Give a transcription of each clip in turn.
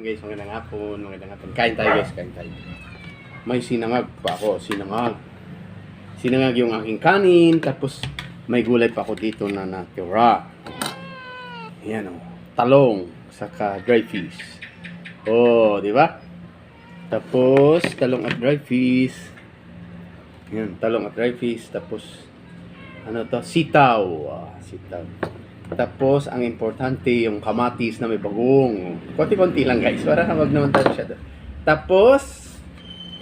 guys, magandang hapon, magandang hapon. Kain tayo guys, kain tayo. May sinangag pa ako, sinangag. Sinangag yung aking kanin, tapos may gulay pa ako dito na natira. Ayan o, talong, saka dry fish. Oh, di ba? Tapos, talong at dry fish. Ayan, talong at dry fish. Tapos, ano to? Sitaw. Ah, sitaw. Tapos, ang importante, yung kamatis na may bagong. Konti-konti lang, guys. Para wag naman tayo siya Tapos,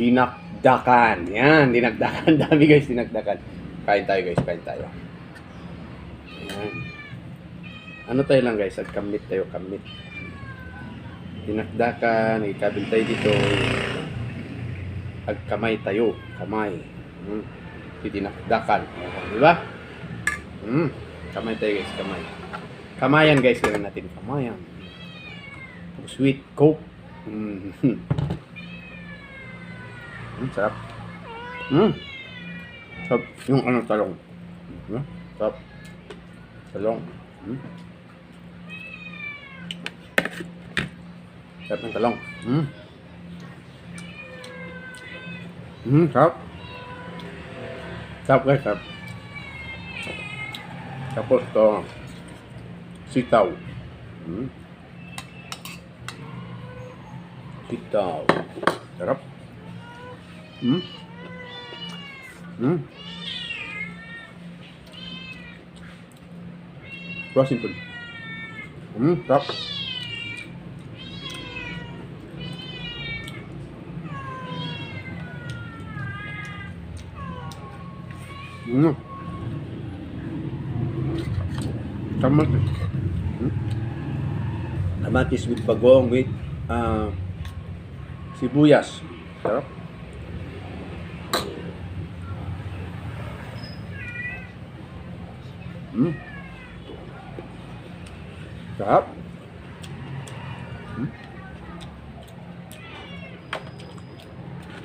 dinakdakan. Yan, dinakdakan. Dami, guys, dinakdakan. Kain tayo, guys. Kain tayo. Yan. Ano tayo lang, guys? Kamit tayo, kamit. Dinakdakan. Ikabil tayo dito. At kamay tayo. Kamay. Hmm. Dinakdakan. Di ba? Hmm. Kamay tayo, guys. Kamay. Kamayan guys, gawin natin kamayan. Sweet Coke. Mm. Mm, sarap. Mm. Sarap. Yung ano, talong. Mm. Sarap. Talong. Mm. Sarap ng talong. Mm. Mm, sarap. Sarap guys, sarap. Tapos to, sitaw. Hmm. Sitaw. Sarap. Hmm. Hmm. Food. Hmm, sarap. Hmm. Kamatis. Hmm? Kamatis with bagong with uh, sibuyas. Sarap. Hmm. Sarap. Hmm.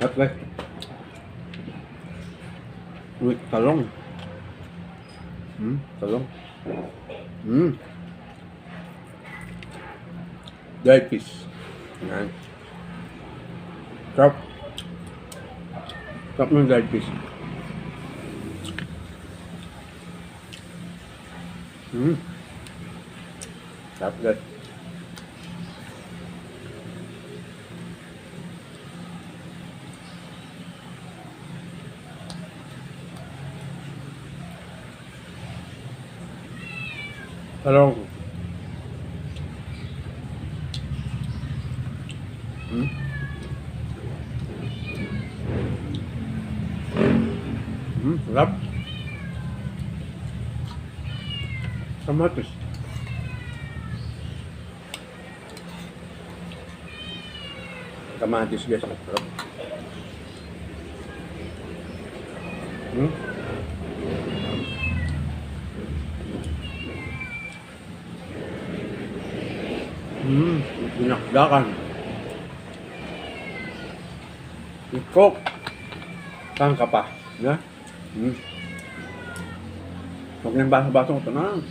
At guys. With talong. Hmm, talong. Hmm. Dried fish. Yan. Sarap. Sarap ng dried fish. Hmm. Sarap guys. Talong. Hmm? Hmm, sarap. Kamatis. Kamatis guys, sarap. Hmm? Hmm, pinakdakan. Ikok. Saan ka pa? Na? Hmm. Huwag nang basa-basa ito na.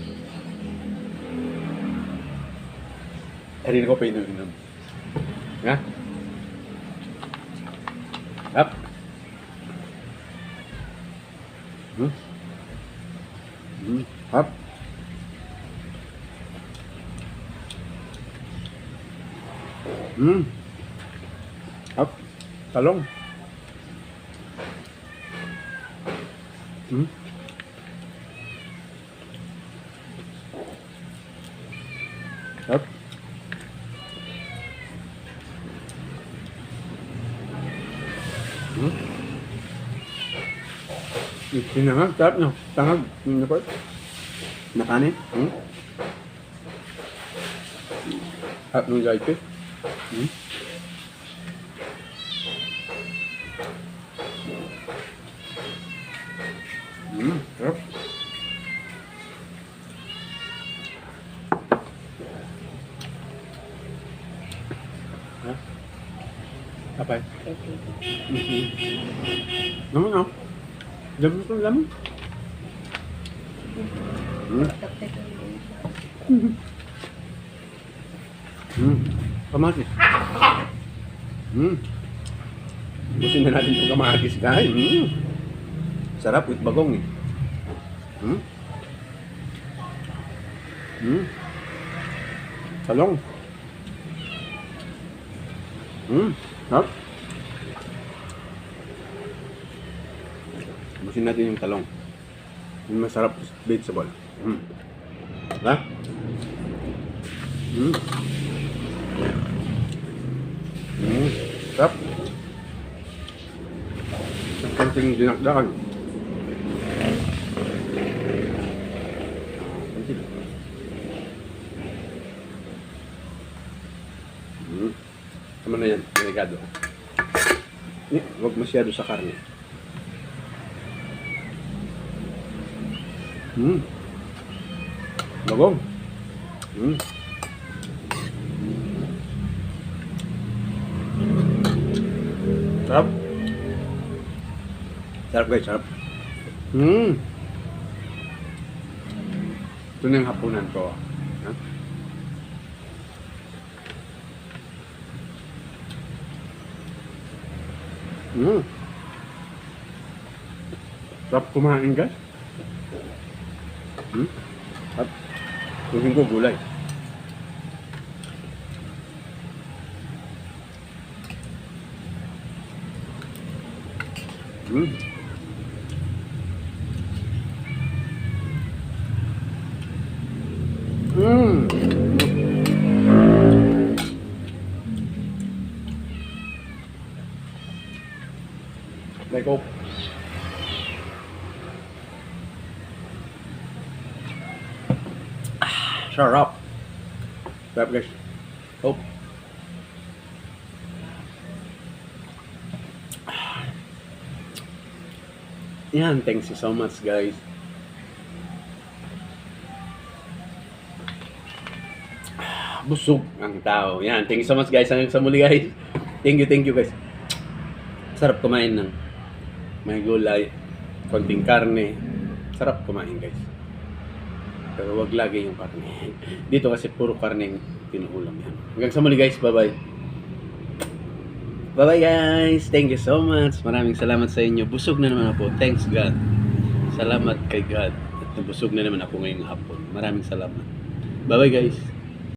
Ko pa inom-inom. Na? Up. Hmm. Hmm. Up. Hmm. Up. Talong. Hmm. Up. Hmm. Sinangag, sarap no? Tangag, napot. Nakanin. Hmm. Sarap ng light eh. Hmm. Hmm, sarap. Ha? Apa? Mhm. Naman no? Dami ko dami. Hmm. Hmm. Kamatis. Hmm. Gusto na natin itong kamatis guys. Hmm. Sarap with bagong eh. Hmm. Hmm. Talong. Hmm. Sarap. Gusto natin yung talong. Yung masarap vegetable. Hmm. Diba? Hmm. Hmm. Sarap. Ang konting dinakdakan. Hmm. Tama na yan, delikado. Eh, huwag masyado sa karne. Hmm. Bagong. Hmm. Sarap. Sarap guys, sarap. Hmm. Ito na yung hapunan ko. Ha? Hmm. Sarap kumain guys. Hmm? Sarap. Tuhin ko gulay. Hmm. Hmm. May coke. Ah, Sarap. Sarap guys. Coke. Yan, thanks you so much guys. Busog ang tao. Yan, thank you so much guys. Hanggang sa muli guys. Thank you, thank you guys. Sarap kumain ng may gulay, konting karne. Sarap kumain guys. Pero wag lagi yung karne. Dito kasi puro karne yung tinuulam yan. Hanggang sa muli guys. Bye-bye. Bye-bye guys. Thank you so much. Maraming salamat sa inyo. Busog na naman ako. Thanks God. Salamat kay God. At nabusog na naman ako ngayong hapon. Maraming salamat. Bye-bye guys.